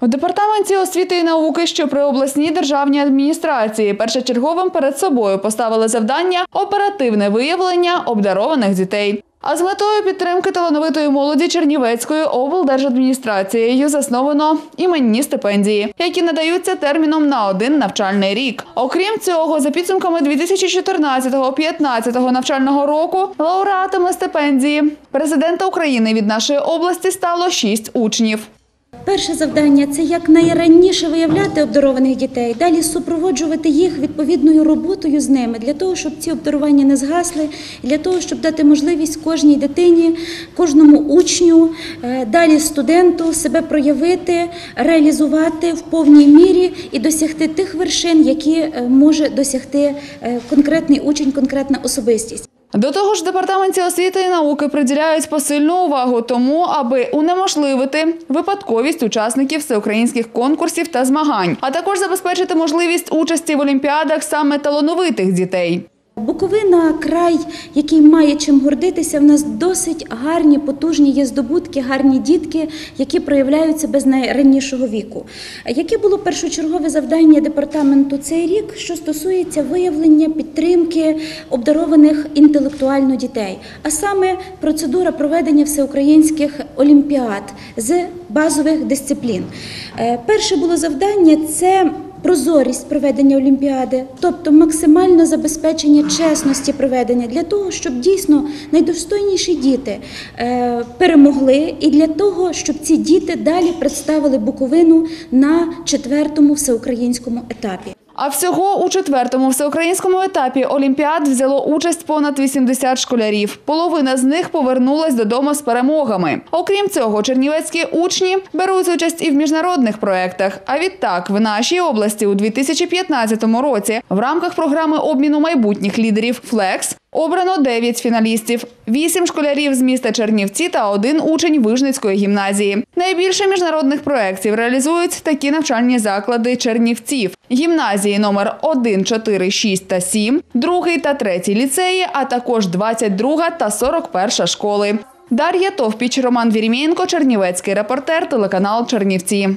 У департаменті освіти і науки, що при обласній державній адміністрації, першочерговим перед собою поставили завдання оперативне виявлення обдарованих дітей. А з метою підтримки талановитої молоді Чернівецькою облдержадміністрацією засновано іменні стипендії, які надаються терміном на один навчальний рік. Окрім цього, за підсумками 2014-2015 навчального року лауреатами стипендії президента України від нашої області стало шість учнів. Перше завдання це як найраніше виявляти обдарованих дітей, далі супроводжувати їх відповідною роботою з ними для того, щоб ці обдарування не згасли, для того, щоб дати можливість кожній дитині, кожному учню, е, далі студенту себе проявити, реалізувати в повній мірі і досягти тих вершин, які е, може досягти е, конкретний учень, конкретна особистість. До того ж, департаменті освіти і науки приділяють посильну увагу тому, аби унеможливити випадковість учасників всеукраїнських конкурсів та змагань, а також забезпечити можливість участі в олімпіадах саме талановитих дітей. Буковина край, який має чим гордитися. В нас досить гарні, потужні є здобутки, гарні дітки, які проявляються без найраннішого віку. Яке було першочергове завдання департаменту цей рік, що стосується виявлення підтримки обдарованих інтелектуально дітей, а саме процедура проведення всеукраїнських олімпіад з базових дисциплін. Е, Перше було завдання це. Прозорість проведення олімпіади, тобто максимальне забезпечення чесності проведення для того, щоб дійсно найдостойніші діти е, перемогли, і для того, щоб ці діти далі представили Буковину на четвертому всеукраїнському етапі. А всього у четвертому всеукраїнському етапі Олімпіад взяло участь понад 80 школярів. Половина з них повернулась додому з перемогами. Окрім цього, чернівецькі учні беруть участь і в міжнародних проєктах. А відтак, в нашій області у 2015 році в рамках програми обміну майбутніх лідерів «Флекс» Обрано 9 фіналістів, 8 школярів з міста Чернівці та один учень Вижницької гімназії. Найбільше міжнародних проєктів реалізують такі навчальні заклади Чернівців. Гімназії номер 1, 4, 6 та 7, другий та третій ліцеї, а також 22 та 41 школи. Дар'я Товпіч, Роман Вірімєнко, Чернівецький репортер, телеканал Чернівці.